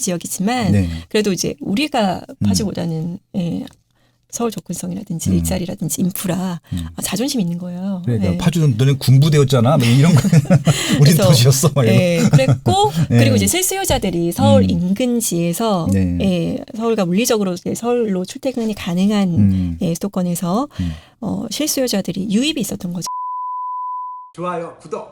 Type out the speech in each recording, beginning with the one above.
지역이지만 네. 그래도 이제 우리가 파주보다는 예, 서울 접근성이라든지 음. 일자리라든지 인프라 음. 아, 자존심 있는 거예요. 그러니까 예. 파주는 너는 군부대였잖아. 뭐 이런 거. 우린 그래서, 도시였어. 막. 예, 그랬고 네. 그리고 이제 실수요자들이 서울 음. 인근지에서 네. 예, 서울과 물리적으로 이제 서울로 출퇴근이 가능한 음. 예, 수도권에서 음. 어, 실수요자들이 유입이 있었던 거죠. 좋아요, 구독,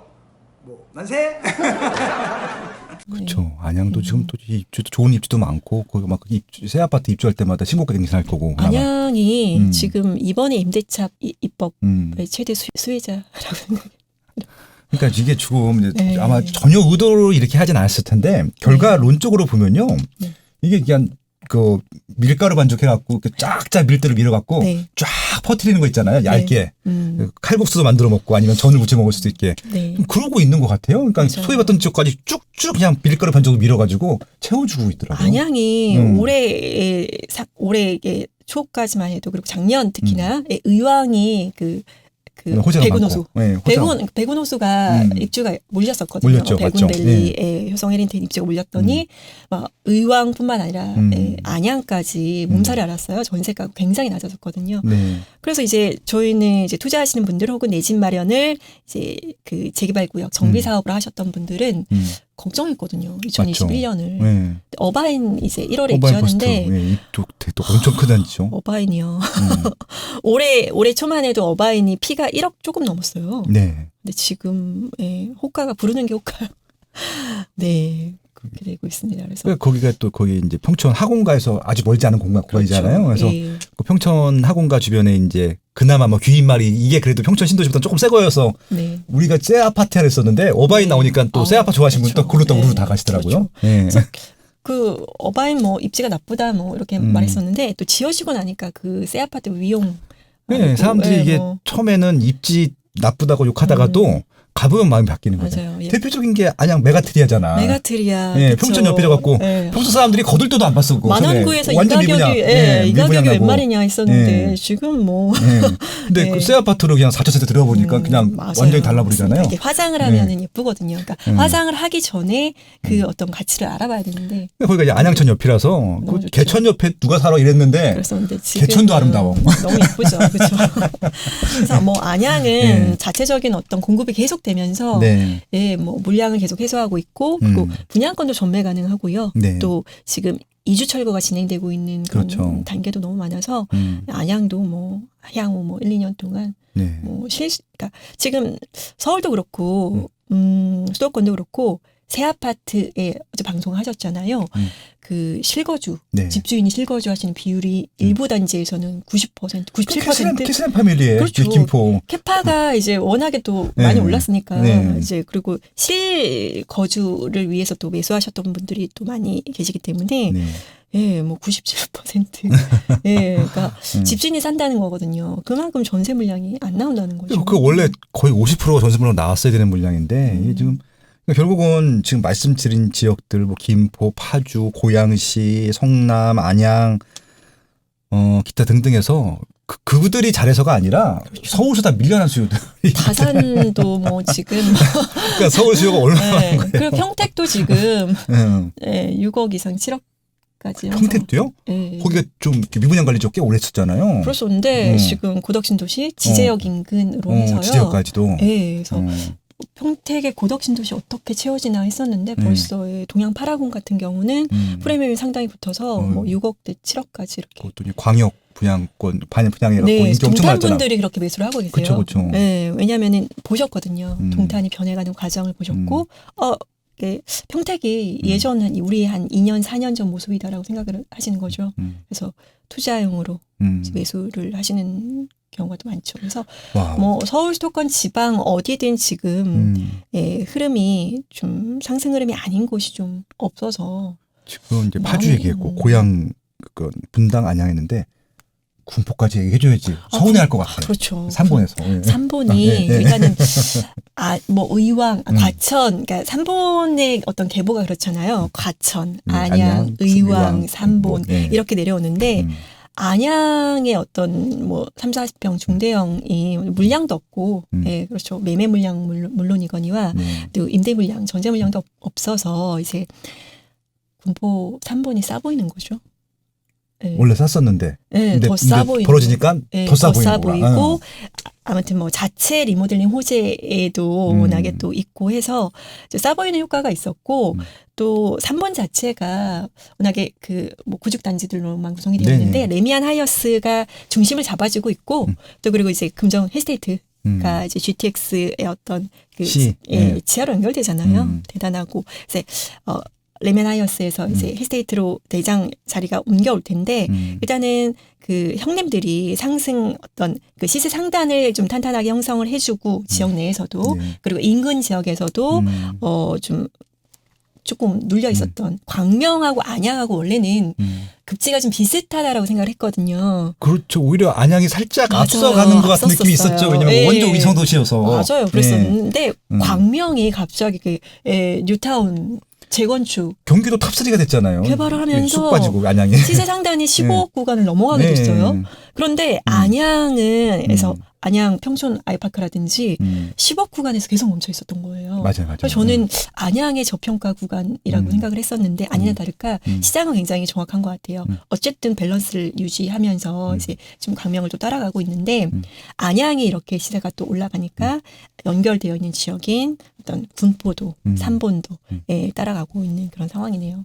뭐 만세! 그렇죠. 안양도 지금 또 입주도 좋은 입주도 많고 거기 막 입주, 새 아파트 입주할 때마다 신고가 갱신할 거고. 안양이 음. 지금 이번에 임대차 이- 입법의 음. 최대 수, 수혜자라고 그러니까 이게 지금 이제 네. 아마 전혀 의도로 이렇게 하진 않았을 텐데 결과론적으로 보면요. 네. 이게 그냥 그 밀가루 반죽해갖고 그 쫙쫙 밀대로 밀어갖고 네. 쫙 퍼뜨리는 거 있잖아요. 얇게 음, 칼국수도 만들어 먹고 아니면 전을 무쳐 먹을 수도 있게. 네. 좀 그러고 있는 것 같아요. 그러니까 맞아요. 소개받던 지역까지 쭉쭉 그냥 밀가루 반죽을 밀어가지고 채워주고 있더라고요. 안양이 음. 올해 사, 올해 초까지만 해도 그리고 작년 특히나 의왕이 그, 그 음. 백운호수 많고. 네, 호재가 백운 백운호수가 음. 입주가 몰렸었거든요. 몰렸죠, 맞죠. 백운밸리에 효성 해린텐 입주가 몰렸더니 막 의왕뿐만 아니라 음. 예, 안양까지 몸살이 알았어요. 전세가 굉장히 낮아졌거든요. 네. 그래서 이제 저희는 이제 투자하시는 분들 혹은 내 집 마련을 이제 그 재개발 구역 정비 음. 사업을 하셨던 분들은 음. 걱정했거든요. 2021년을. 네. 어바인 이제 1월에 오바인 포스트. 입주하는데 네, 또 엄청 크단지죠. 어바인이요. 음. 올해 올해 초만 해도 어바인이 피가 1억 조금 넘었어요. 네. 근데 지금 예, 호가가 부르는 게 호가요. 네. 그렇게 되고 있습니다. 그래서 그러니까 거기가 또 거기 이제 평촌 학원가에서 아주 멀지 않은 공간 구간이잖아요. 그래서 예. 그 평촌 학원가 주변에 이제 그나마 뭐 귀인말이 이게 그래도 평촌 신도시보다 조금 새 거여서 네. 우리가 새 아파트 하나 했었는데 어바인 나오니까 또새 아, 아파트 좋아하시는 분또 그렇죠. 그걸로 또 네. 우르르 다 가시더라고요. 그렇죠. 예. 그 어바인 뭐 입지가 나쁘다 뭐 이렇게 음. 말했었는데 또 지어지고 나니까 그 새 아파트 위용 네, 사람들이 예, 이게 뭐. 처음에는 입지 나쁘다고 욕하다가도 가보면 마음이 바뀌는 거죠. 예. 대표적인 게 안양 메가트리아잖아. 메가트리아 예, 그쵸. 평촌 옆에 져갖고 예. 평소 사람들이 거들떠도 안 봤었고 만원구에서 이 가격이 미분양. 예, 이 가격이 웬. 말이냐 했었는데 예. 지금 뭐 예. 근데 네. 그새 아파트로 그냥 4천 세대 들어가 보니까 음, 그냥 맞아요. 완전히 달라 버리잖아요. 이게 화장을 하면은 예쁘거든요. 그러니까 음. 화장을 하기 전에 그 어떤 가치를 알아봐야 되는데 거기가 이제 안양천 옆이라서 그. 개천 옆에 누가 살아 이랬는데 그랬었는데 지금 개천도 아름다워. 너무 예쁘죠, 그렇죠. 그래서 뭐 안양은 네. 자체적인 어떤 공급이 계속 되면서 네. 예, 뭐 물량을 계속 해소하고 있고 그리고 음. 분양권도 전매 가능하고요. 네. 또 지금 이주 철거가 진행되고 있는 그런 그렇죠. 단계도 너무 많아서 음. 안양도 뭐 향후 뭐 1, 2년 동안 네. 뭐 실, 그러니까 지금 서울도 그렇고 음, 수도권도 그렇고 새 아파트에 어제 방송하셨잖아요. 음. 그 실거주 네. 집주인이 실거주 하시는 비율이 일부 단지에서는 90% 97% 키스란 패밀리의 그렇죠. 김포. 캐파가 이제 워낙에 또 네. 많이 올랐으니까 네. 이제 그리고 실거주를 위해서 또 매수하셨던 분들이 또 많이 계시기 때문에 네. 예, 뭐 97%. 예, 그러니까 음. 집주인이 산다는 거거든요. 그만큼 전세 물량이 안 나온다는 거죠. 그 원래 거의 50%가 전세물로 나왔어야 되는 물량인데 음. 이게 지금 결국은 지금 말씀드린 지역들 뭐 김포, 파주, 고양시, 성남, 안양 어 기타 등등에서 그, 그들이 잘해서가 아니라 그렇죠. 서울서 다 밀려난 수요들. 다산도 뭐 지금 그러니까 서울 수요가 얼마나 네, 그리고 평택도 지금 응. 예, 6억 이상 7억 까지 평택도요? 예. 거기가 좀 미분양 관리 좀꽤 오래 했었잖아요. 그렇었는데 음. 지금 고덕신도시 지제역 인근으로 어, 해서요. 지제역까지도. 예, 그래서 어. 평택의 고덕 신도시 어떻게 채워지나 했었는데 음. 벌써 예, 동양 파라곤 같은 경우는 음. 프리미엄이 상당히 붙어서 음. 뭐 6억대 7억까지 이렇게 그것도 이제 광역 분양권 반영 분양해갖고 네, 인기 엄청 동탄 많았잖아. 분들이 그렇게 매수를 하고 계세요. 그쵸, 그쵸. 네, 왜냐하면은 보셨거든요. 음. 동탄이 변해가는 과정을 보셨고, 어, 예, 평택이 음. 예전 한 우리 한 2년 4년 전 모습이다라고 생각을 하시는 거죠. 음. 그래서 투자용으로 음. 매수를 하시는 경우가 또 많죠. 그래서 와. 뭐 서울 수도권 지방 어디든 지금 음. 예, 흐름이 좀 상승 흐름이 아닌 곳이 좀 없어서 지금 이제 파주 얘기했고 고향 그 분당 안양했는데 군포까지 얘기해줘야지 서운해할 것 같아. 그렇죠. 삼본에서. 예. 삼본이 아, 예, 예. 일단은 아뭐 의왕, 아, 음. 과천, 그러니까 삼본의 어떤 계보가 그렇잖아요. 과천, 음, 안양, 안양, 의왕, 삼본 예. 이렇게 내려오는데 음. 안양의 어떤 뭐 3, 40평 중대형이 물량도 없고 음. 예, 그렇죠. 매매 물량 물- 물론이거니와 네. 또 임대 물량, 전세 물량도 없- 없어서 이제 군포 3번이 싸 보이는 거죠. 네. 원래 쌌었는데. 네, 근데, 더싸 근데 보이는 벌어지니까 네, 더싸더싸 보이는. 보이고 아- 아무튼 뭐 자체 리모델링 호재에도 음. 워낙에 또 있고 해서 싸 보이는 효과가 있었고 음. 또 3번 자체가 워낙에 그 뭐 구축 단지들로만 구성이 되어 있는데 네네. 레미안 하이어스가 중심을 잡아주고 있고 음. 또 그리고 이제 금정 헬스테이트 음. 가 이제 GTX의 어떤 그 시, 예, 예. 지하로 연결되잖아요. 음. 대단하고 이제 어 레멘하이어스에서 이제 헬스테이트로 대장 자리가 옮겨올 텐데 음. 일단은 그 형님들이 상승 어떤 그 시세 상단을 좀 탄탄하게 형성을 해주고 지역 내에서도 네. 그리고 인근 지역에서도 음. 어좀 조금 눌려 있었던 광명하고 안양하고 원래는 음. 급지가 좀 비슷하다라고 생각을 했거든요. 그렇죠. 오히려 안양이 살짝 맞아요. 앞서가는 것 같은 느낌이. 있었죠. 왜냐면 예. 원조 위성 도시여서. 맞아요. 그랬었는데 어. 음. 광명이 갑자기 그 에, 뉴타운 재건축 경기도 탑3가 됐잖아요. 개발을 하면서 예, 쑥 빠지고 안양이. 시세 상단이 15억 구간을 넘어가게 네. 됐어요. 그런데 안양은에서 음. 안양 평촌 아이파크라든지 음. 10억 구간에서 계속 멈춰 있었던 거예요. 맞아요, 맞아요. 그래서 저는 안양의 저평가 구간이라고 음. 생각을 했었는데 아니나 음. 다를까 음. 시장은 굉장히 정확한 것 같아요. 음. 어쨌든 밸런스를 유지하면서 음. 이제 지금 광명을 또 따라가고 있는데 음. 안양이 이렇게 시세가 또 올라가니까 연결되어 있는 지역인 어떤 군포도, 음. 삼본도 음. 예, 따라가고 있는 그런 상황이네요.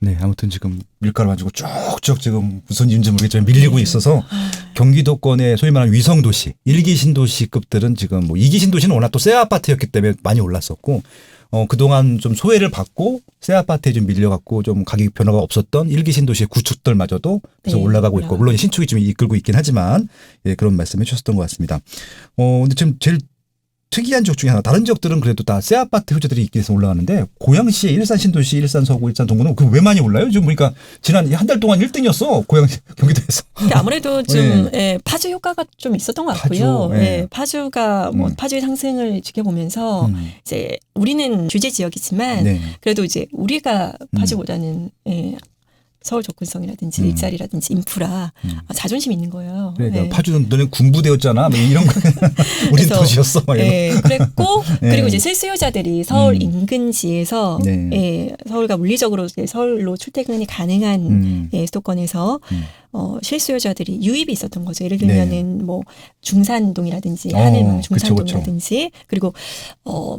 네, 아무튼 지금 밀가루 가지고 쭉쭉 지금 무슨 이유인지 모르겠지만 밀리고 네. 있어서 경기도권의 소위 말하는 위성 도시, 일기 신도시급들은 지금 뭐 이기 신도시는 워낙 또 새 아파트였기 때문에 많이 올랐었고 어 그동안 좀 소외를 받고 새 아파트에 좀 밀려 갖고 좀 가격 변화가 없었던 일기 신도시의 구축들마저도 계속 네, 올라가고 있고. 물론 신축이 좀 이끌고 있긴 하지만 예, 그런 말씀해 주셨던 것 같습니다. 어 근데 지금 제일 특이한 지역 중에 하나 다른 지역들은 그래도 다 새 아파트 효자들이 있기 위해서 올라가는데 고양시의 일산 신도시, 일산 서구, 일산 동구는 그 왜 많이 올라요? 지금 보니까 지난 한 달 동안 1등이었어 고양시 경기도에서. 아무래도 좀 예, 파주 효과가 좀 있었던 것 같고요. 파주, 예. 예, 파주가 뭐 음. 파주의 상승을 지켜보면서 음. 이제 우리는 규제 지역이지만 네. 그래도 이제 우리가 파주보다는 예, 서울 접근성이라든지 음. 일자리라든지 인프라 음. 아, 자존심 있는 거예요. 그러니까 예. 파주는 너네 군부대였잖아. 뭐 이런 거. 우린 도시였어. 막 이런. 예, 그랬고 예. 그리고 이제 실수요자들이 서울 음. 인근지에서 네. 예, 서울과 물리적으로 이제 서울로 출퇴근이 가능한 음. 예, 수도권에서 음. 어, 실수요자들이 유입이 있었던 거죠. 예를 들면은 뭐 중산동이라든지 네. 어, 하늘마을 그쵸, 중산동이라든지 그리고 어,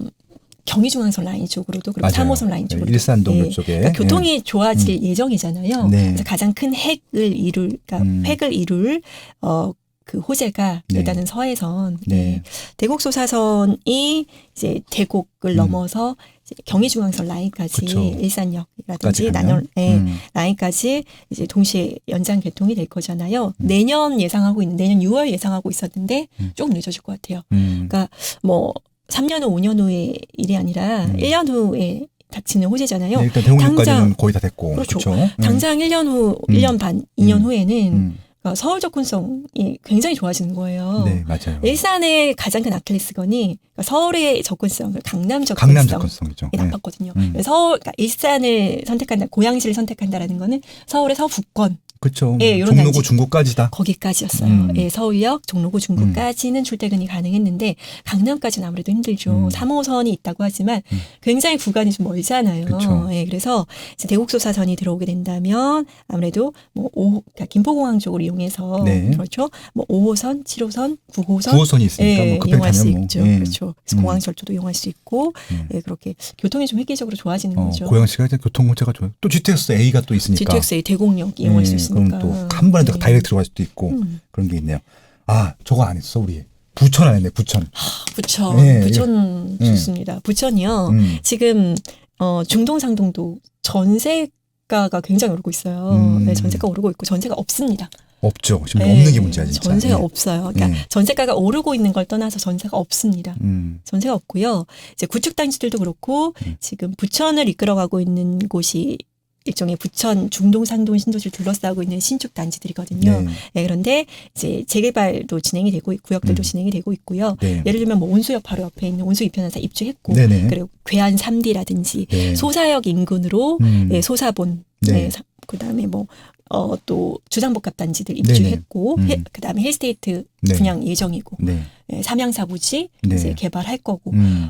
경의중앙선 라인 쪽으로도 그리고 맞아요. 3호선 라인 쪽으로 일산동 이쪽에. 그러니까 교통이 좋아질 예정이잖아요. 네. 그래서 가장 큰 핵을 이룰 그러니까 음. 획을 이룰 어, 그 호재가 네. 일단은 서해선 네. 예. 대곡 소사선이 이제 대곡을 음. 넘어서 이제 경의중앙선 라인까지 그쵸. 일산역이라든지. 난연 예, 음. 라인까지 이제 동시에 연장 개통이 될 거잖아요. 음. 내년 예상하고 있는 내년 6월 예상하고 있었는데 음. 조금 늦어질 것 같아요. 음. 그러니까 뭐 3년 후, 5년 후의 일이 아니라 음. 1년 후에 닥치는 호재잖아요. 네, 일단 당장- 거의 다 됐고. 그렇죠. 그렇죠. 음. 당장 1년 후, 음. 1년 반, 2년 음. 후에는 음. 그러니까 서울 접근성이 굉장히 좋아지는 거예요. 네, 맞아요. 일산의 가장 큰 아킬레스건이 그러니까 서울의 접근성, 강남 접근성. 강남 접근성이죠. 이 네. 나빴거든요. 음. 서울, 그러니까 일산을 선택한다, 고양시를 선택한다라는 거는 서울의 서북권 그렇죠. 예, 요런 종로구 단지. 중구까지다. 거기까지였어요. 음. 예, 서울역, 종로구, 중구까지는 출퇴근이 가능했는데 강남까지는 아무래도 힘들죠. 음. 3호선이 있다고 하지만 음. 굉장히 구간이 좀 멀잖아요. 그쵸. 예, 그래서 이제 대곡소사선이 들어오게 된다면 아무래도 뭐 오, 그러니까 김포공항 쪽을 이용해서 네. 그렇죠. 뭐 5호선, 7호선, 9호선 9호선이 있으니까 예, 뭐 이용할 수 뭐. 있죠. 예. 그렇죠. 그래서 음. 공항 철도도 이용할 수 있고 예. 예, 그렇게 교통이 좀 획기적으로 좋아지는 어, 거죠. 고양시가 이제 교통 문제가 좋아요. 또 GTX A가 또 있으니까. GTX의 대곡역 이용할 수 예, 있으니까. 그럼 또 한 번에 네. 다이렉트로 갈 수도 있고 음. 그런 게 있네요. 아, 저거 안 했어, 우리. 부천 안 했네, 부천. 부천, 예, 부천 예. 좋습니다. 부천이요. 음. 지금 어, 중동 상동도 전세가가 굉장히 오르고 있어요. 음. 네, 전세가 오르고 있고 전세가 없습니다. 없죠. 지금 네, 없는 게 문제야, 진짜. 전세가 예. 없어요. 그러니까 예. 전세가가 오르고 있는 걸 떠나서 전세가 없습니다. 음. 전세가 없고요. 이제 구축 단지들도 그렇고 음. 지금 부천을 이끌어가고 있는 곳이 일종의 부천 중동 상동 신도시를 둘러싸고 있는 신축 단지들이거든요. 네. 네, 그런데 이제 재개발도 진행이 되고 있- 구역들도 음. 진행이 되고 있고요. 네. 예를 들면 뭐 온수역 바로 옆에 있는 온수 이편한사 입주했고 네네. 그리고 괴한 3D라든지 네. 소사역 인근으로 음. 예, 소사본 네. 네. 사- 그다음에 뭐 어, 또 주상복합 단지들 입주했고. 음. 해- 그다음에 헬스테이트 네. 분양 예정이고 네. 예, 삼양사부지 네. 이제 개발할 거고 음.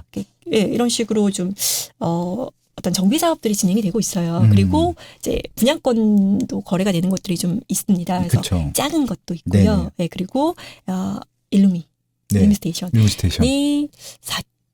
예, 이런 식으로 좀 어, 어떤 정비 사업들이 진행이 되고 있어요. 음. 그리고 이제 분양권도 거래가 되는 것들이 좀 있습니다. 그래서 그렇죠. 작은 것도 있고요. 네, 그리고 어, 일루미, 네. 일루미 스테이션이 일부 스테이션.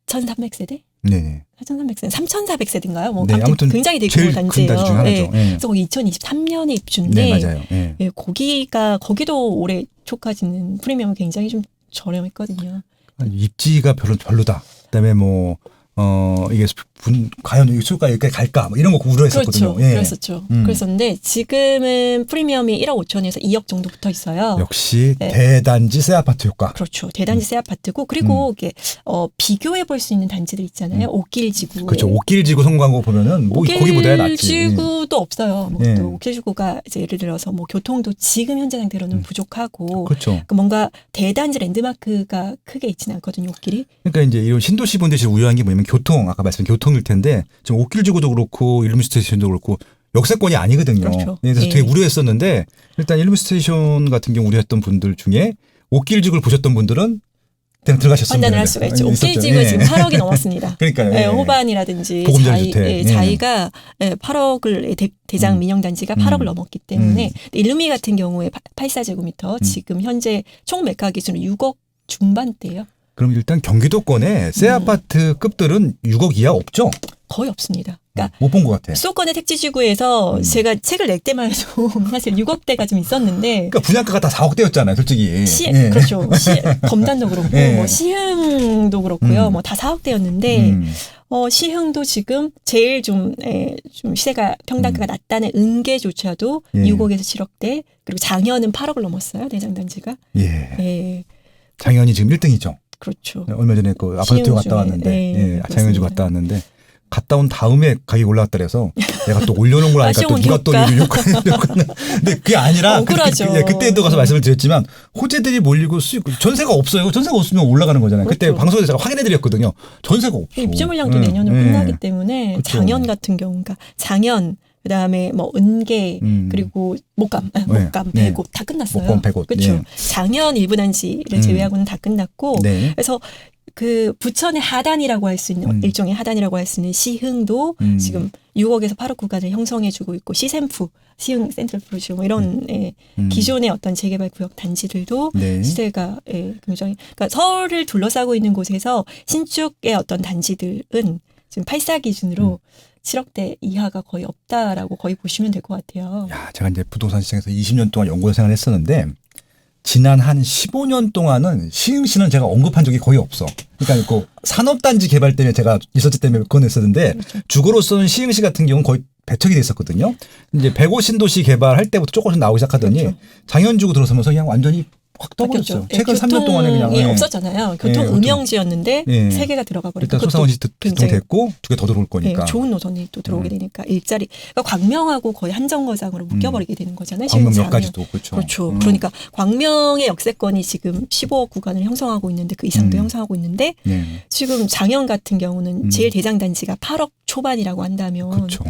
4,300세대? 네. 4,300세대, 3,400세대인가요? 뭐 네, 아무튼 굉장히 되게 큰큰 단지예요. 네. 예. 그래서 거기 2023년에 입주인데 네, 맞아요. 예. 예, 거기가 거기도 올해 초까지는 프리미엄이 굉장히 좀 저렴했거든요. 입지가 별로 별로다. 그다음에 뭐 어, 이게 분, 과연 이 수가 여기까지 갈까? 뭐 이런 거 우려했었거든요. 그렇죠. 예. 그랬었죠. 음. 그랬었는데 지금은 프리미엄이 1억 5천에서 2억 정도 붙어 있어요. 역시 네. 대단지 새 아파트 효과. 그렇죠. 대단지 새 아파트고 그리고 이게 어 비교해 볼 수 있는 단지들 있잖아요. 옷길지구. 음. 그렇죠. 옷길지구 성광고 보면은 뭐 거기보다야 낫지. 옷길지구도 없어요. 뭐 예. 또 옷길지구가 이제 예를 들어서 뭐 교통도 지금 현재 상태로는 음. 부족하고 그렇죠. 그 뭔가 대단지 랜드마크가 크게 있지는 않거든요. 옷길이. 그러니까 이제 이런 신도시 분들이 우려한 게 뭐냐면 교통, 아까 말씀드린 교통 일 텐데 지금 옷길지구도 그렇고 일루미 스테이션도 그렇고 역세권이 아니거든요. 그렇죠. 그래서 예. 되게 우려했었는데 일단 일루미 스테이션 같은 경우 우려했던 분들 중에 옷길지구를 보셨던 분들은 그냥 들어가셨습니다. 판단을 할 수가 있죠. 예, 옷길지구 예. 지금 8억이 넘었습니다. 그러니까요. 예, 예. 호반이라든지 자이. 예, 예. 자이가 예, 8억을 대, 장 음. 민영단지가 음. 8억을 넘었기 때문에 음. 일루미 같은 경우에 84제곱미터 음. 지금 현재 총 매가 기준으로 6억 중반대예요. 그럼 일단 경기도권에 새 음. 아파트 급들은 6억 이하 없죠? 거의 없습니다. 그러니까 못 본 것 같아. 수도권의 택지지구에서 음. 제가 책을 낼 때만 해도 사실 6억대가 좀 있었는데 그러니까 분양가가 다 4억대였잖아요, 솔직히. 시, 예. 그렇죠. 시, 검단도 그렇고 예. 뭐 시흥도 그렇고요. 음. 뭐다 4억대였는데 음. 어, 시흥도 지금 제일 좀, 에, 좀 시세가 평당가가 낮다는 은계조차도 음. 예. 6억에서 7억대 그리고 장현은 8억을 넘었어요 대장단지가. 예. 예, 장현이 지금 1등이죠. 그렇죠. 얼마 전에 그 아파트 갔다 왔는데, 네, 예, 장현주 그렇습니다. 갔다 왔는데, 갔다 온 다음에 가격이 올라왔다 그래서 내가 또 올려놓은 걸 아니까 또 누가 또 효과. 욕- 욕하는. 근데 그게 아니라, 그, 억울하죠. 그, 그때도 가서 말씀을 드렸지만, 호재들이 몰리고 수익, 전세가 없어요. 전세가 없으면 올라가는 거잖아요. 그때 그렇죠. 방송에서 제가 확인해 드렸거든요. 전세가 없어. 입주 물량도 예, 내년으로 예. 끝나기 때문에 그렇죠. 장현 같은 경우가 장현 그다음에 뭐 은계 음. 그리고 목감, 아, 네, 목감, 네. 배곡 다 끝났어요. 목감, 배곡, 그렇죠. 예. 장현 일부 단지를 음. 제외하고는 다 끝났고 네. 그래서 그 부천의 하단이라고 할 수 있는 음. 일종의 하단이라고 할 수 있는 시흥도 음. 지금 6억에서 8억 구간을 형성해주고 있고 시샘프, 시흥 센트럴 프로지 뭐 이런 예, 음. 기존의 어떤 재개발 구역 단지들도 네. 시세가 예, 굉장히 그러니까 서울을 둘러싸고 있는 곳에서 신축의 어떤 단지들은 지금 84 기준으로 음. 7억대 이하가 거의 없다라고 거의 보시면 될 것 같아요. 야, 제가 이제 부동산 시장에서 20년 동안 연구원 생활을 했었는데 지난 한 15년 동안은 시흥시는 제가 언급한 적이 거의 없어. 그러니까 그 산업단지 개발 때문에 제가 리서치 때문에 꺼냈었는데 그렇죠. 주거로서는 시흥시 같은 경우는 거의 배척이 돼 있었거든요. 이제 105 신도시 개발할 때부터 조금씩 나오기 시작하더니 그렇죠. 장현주고 들어서면서 그냥 완전히 확 떠버렸어요. 바뀌었죠. 최근 예, 3년 동안에 그냥 예. 없었잖아요. 교통 예, 교통. 음영지였는데 예. 세 개가 들어가 버렸다. 일단 굉장히 개통됐고 두 개 더 들어올 거니까. 예, 좋은 노선이 또 들어오게 음. 되니까 일자리 그러니까 광명하고 거의 한정거장으로 묶여버리게 되는 거잖아요. 지금 광명역까지도 그렇죠. 그렇죠. 음. 그러니까 광명의 역세권이 지금 15억 구간을 형성하고 있는데 그 이상도 음. 형성하고 있는데 예. 지금 장현 같은 경우는 음. 제일 대장 단지가 8억 초반이라고 한다면 그렇죠.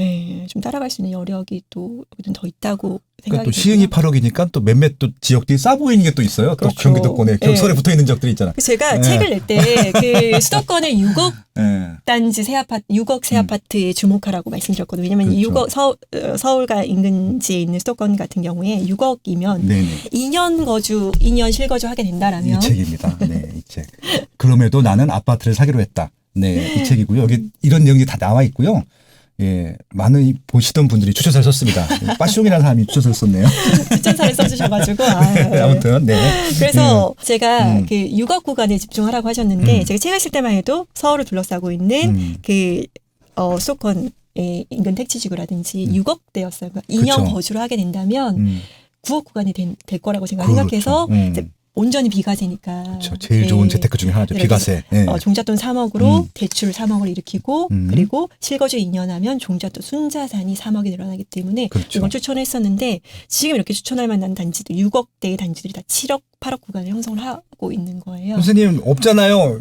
예, 좀 따라갈 수 있는 여력이 또더 있다고 그러니까 생각이 또 시흥이 들고요. 8억이니까 또 몇몇 또 지역들이 싸 보이는 게 또 있어요. 또 그렇죠. 경기도권에 예. 격설에 붙어 있는 지역들이 있잖아. 그래서 제가 예. 책을 낼 때 그 수도권의 6억 예. 단지 새 아파트, 6억 새 음. 아파트에 주목하라고 말씀드렸거든요. 왜냐면 이 그렇죠. 6억 서, 어, 서울과 인근지에 있는 수도권 같은 경우에 6억이면 네네. 2년 거주, 2년 실거주 하게 된다라면 이 책입니다. 네, 이 책. 그럼에도 나는 아파트를 사기로 했다. 네, 이 책이고요. 여기 이런 내용이 다 나와 있고요. 예, 많은 이 보시던 분들이 추천사를 썼습니다. 빠숑이라는 사람이 추천사를 썼네요. 추천사를 써주셔가지고 아, 네. 아무튼, 네. 그래서 제가 음. 그 6억 구간에 집중하라고 하셨는데 음. 제가 책을 쓸 때만 해도 서울을 둘러싸고 있는 음. 그 어, 수도권 의 인근 택지지구라든지 음. 6억대였어요. 그러니까 2년 그렇죠. 거주를 하게 된다면 음, 9억 구간이 된- 될 거라고 제가 그렇죠. 생각해서 음. 온전히 비과세니까. 그렇죠. 제일 좋은 네. 재테크 중에 하나죠. 네, 비과세. 예. 어, 종잣돈 3억으로 음. 대출 3억을 일으키고 음. 그리고 실거주 2년 하면 종잣돈 순자산이 3억이 늘어나기 때문에 그렇죠. 이걸 추천했었는데 지금 이렇게 추천할 만한 단지도 6억대의 단지들이 다 7억, 8억 구간을 형성을 하고 있는 거예요. 선생님 없잖아요.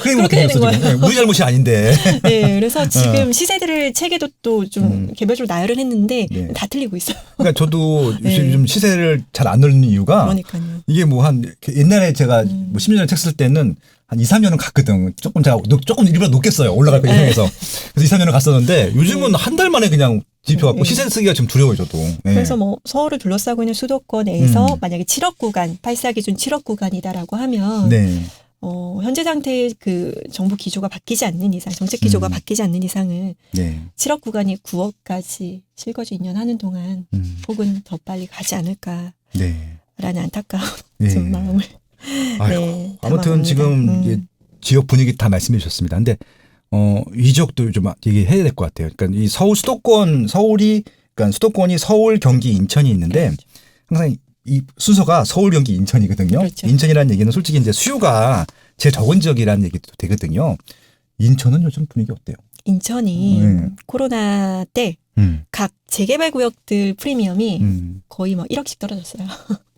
그렇게 되는 지금. 예, 우리 잘못이 아닌데. 네, 그래서 지금 시세들을 책에도 또좀 어. 음. 개별적으로 나열을 했는데 네. 다 틀리고 있어요. 그러니까 저도 네. 요즘 시세를 잘 안 넣는 이유가 그러니까요. 이게 뭐 한 옛날에 제가 음. 뭐 10년 전에 책쓸 때는 한 2, 3년은 갔거든. 조금 제가 높- 조금 일부러 높겠어요. 올라갈 거 네. 예상해서. 그래서 2, 3년을 갔었는데 요즘은 한 달 만에 그냥 집혀 갖고 네. 시세 쓰기가 좀 두려워요, 저도. 예. 그래서 뭐 서울을 둘러싸고 있는 수도권에서 음. 만약에 7억 구간, 8사 기준 7억 구간이다라고 하면 네. 어, 현재 상태의 그 정부 기조가 바뀌지 않는 이상, 정책 기조가 음. 바뀌지 않는 이상은 네. 7억 구간이 9억까지 실거주 2년 하는 동안 음. 혹은 더 빨리 가지 않을까라는 네. 안타까운 예. 좀 마음을 네, 아무튼. 지금 음. 지역 분위기 다 말씀해 주셨습니다. 근데 어, 이 지역도 좀 얘기해야 될 것 같아요. 그러니까 이 서울 수도권 서울이 그러니까 수도권이 서울, 경기, 인천이 있는데 그렇죠. 항상 이 순서가 서울, 경기, 인천이거든요. 그렇죠. 인천이라는 얘기는 솔직히 이제 수요가 제일 적은 지역이라는 얘기도 되거든요. 인천은 요즘 분위기 어때요? 인천이 네. 코로나 때 음. 각 재개발 구역들 프리미엄이 음. 거의 뭐 1억씩 떨어졌어요.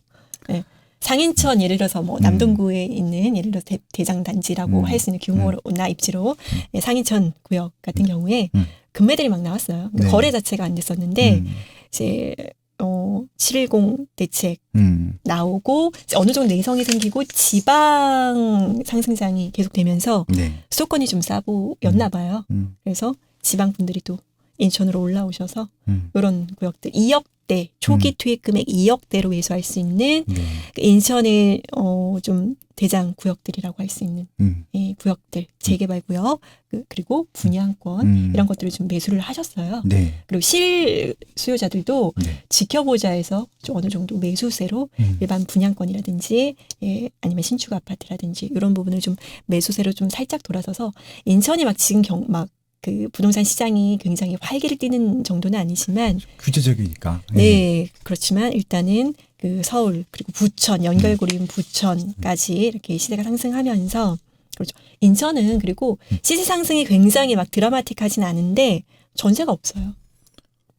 네. 상인천 예를 들어서 뭐 음. 남동구에 있는 예를 들어 서 대, 장 단지라고 음. 할수 있는 규모나 입지로 예, 상인천 구역 같은 경우에 음. 금매들이 막 나왔어요. 네. 거래 자체가 안 됐었는데 음. 이제 어, 710 대책 음. 나오고 이제 어느 정도 내성이 생기고 지방 상승장이 계속되면서 네. 수도권이 좀 싸보였나 봐요. 음. 그래서 지방 분들이 또 인천으로 올라오셔서 음. 이런 구역들 2억 대 초기 음. 투입 금액 2억대로 매수할 수 있는 네. 그 인천의 어 좀 대장 구역들이라고 할 수 있는 음. 이 구역들 재개발 구역 그- 그리고 분양권 음. 이런 것들을 좀 매수를 하셨어요. 네. 그리고 실 수요자들도 네. 지켜보자에서 좀 어느 정도 매수세로 음. 일반 분양권이라든지 예, 아니면 신축 아파트라든지 이런 부분을 좀 매수세로 좀 살짝 돌아서서 인천이 막 지금 경 막 그 부동산 시장이 굉장히 활기를 띠는 정도는 아니지만 규제적이니까. 예. 네 그렇지만 일단은 그 서울 그리고 부천 연결고리인 부천까지 이렇게 시세가 상승하면서 그렇죠 인천은 그리고 음. 시세 상승이 굉장히 막 드라마틱하진 않은데 전세가 없어요.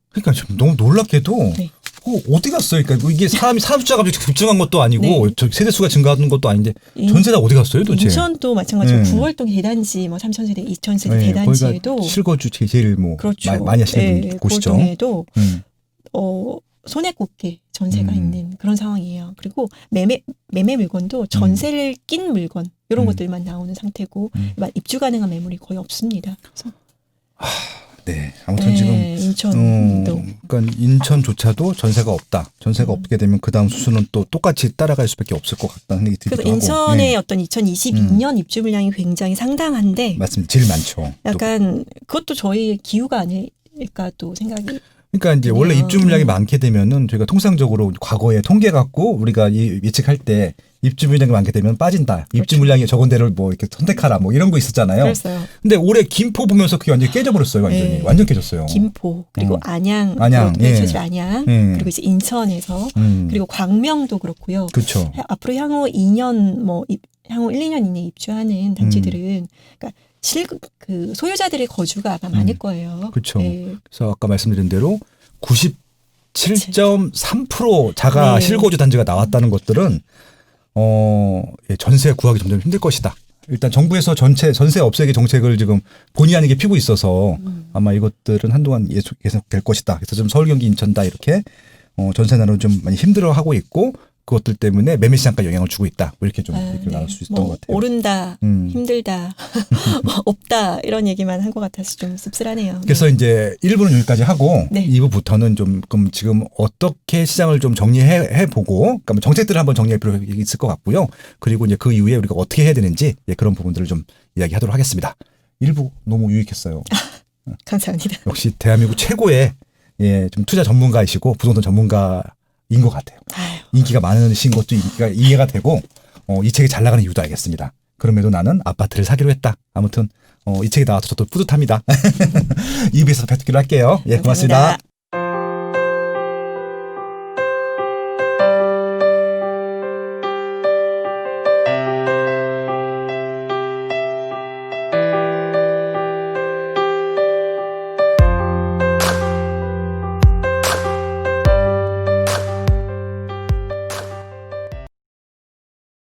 그러니까 좀 너무 놀랍게도 네. 어, 어디 갔어요? 그러니까 뭐 이게 사람이 사람 숫자가 갑자기 급증한 것도 아니고 네. 저 세대 수가 증가하는 것도 아닌데 인- 전세가 어디 갔어요, 도대체? 인천도 마찬가지로 네. 9월동 대단지 뭐 3천 세대, 2천 세대 네, 대단지에도 실거주 제- 제일 뭐 그렇죠. 마- 많이 하시는 네, 분 곳이죠. 구월동에도 음. 어 손에 꼽게 전세가 음. 있는 그런 상황이에요. 그리고 매매 매매 물건도 전세를 낀 물건 이런 음. 것들만 나오는 상태고 음. 입주 가능한 매물이 거의 없습니다. 그래서 네, 아무튼 네, 지금 인천도 어, 그러니까 인천조차도 전세가 없다. 전세가 음. 없게 되면 그 다음 수수는 또 똑같이 따라갈 수밖에 없을 것 같다는 생각이 들기도 그래서 하고. 인천의 네, 어떤 2022년 입주 물량이 굉장히 상당한데 맞습니다. 제일 많죠. 또. 약간 그것도 저희 기후가 아닐까 또 생각이 그러니까 이제 원래. 입주 물량이 음. 많게 되면은 저희가 통상적으로 과거에 통계 갖고 우리가 이- 예측할 때 입주 물량이 많게 되면 빠진다. 입주 그렇죠. 물량이 적은 데를 뭐 이렇게 선택하라 뭐 이런 거 있었잖아요. 그랬어요. 근데 올해 김포 보면서 그게 완전히 깨져버렸어요. 완전히 네. 완전 깨졌어요. 김포 그리고 어. 안양 안양, 그리고 예. 펼쳐질 안양 예. 그리고 이제 인천에서 음. 그리고 광명도 그렇고요. 그렇죠. 앞으로 향후 2년 뭐 입- 향후 1, 2년 이내에 입주하는 단지들은 그러니까 실 그 소유자들의 거주가 아마 많을 음. 거예요. 그쵸. 네. 그래서 아까 말씀드린 대로 97.3% 자가 네. 실거주 단지가 나왔다는 것들은 어 예, 전세 구하기 점점 힘들 것이다. 일단 정부에서 전체 전세 없애기 정책을 지금 본의 아니게 피고 있어서 음. 아마 이것들은 한동안 계속 계속될 것이다. 그래서 좀 서울 경기 인천 다 이렇게 어 전세 나로 좀 많이 힘들어하고 있고 그것들 때문에 매매 시장까지 영향을 주고 있다. 뭐 이렇게 좀 아, 얘기를 네. 나눌 수 있었던 뭐 것 같아요. 오른다, 음. 힘들다, 뭐 없다 이런 얘기만 한 것 같아서 좀 씁쓸하네요. 그래서 이제 1부는 여기까지 하고 네. 2부부터는 좀 그럼 지금 어떻게 시장을 좀 정리해 해 보고 그러니까 뭐 정책들을 한번 정리할 필요가 있을 것 같고요. 그리고 이제 그 이후에 우리가 어떻게 해야 되는지 예, 그런 부분들을 좀 이야기하도록 하겠습니다. 1부 너무 유익했어요. 네. 감사합니다. 역시 대한민국 최고의 예, 좀 투자 전문가이시고 부동산 전문가인 것 같아요. 인기가 많으신 것도 인기가 이해가 되고 어, 이 책이 잘 나가는 이유도 알겠습니다. 그럼에도 나는 아파트를 사기로 했다. 아무튼 어, 이 책이 나와서 저도 뿌듯합니다. 2부에서 뵙기로 할게요. 예, 고맙습니다. 감사합니다.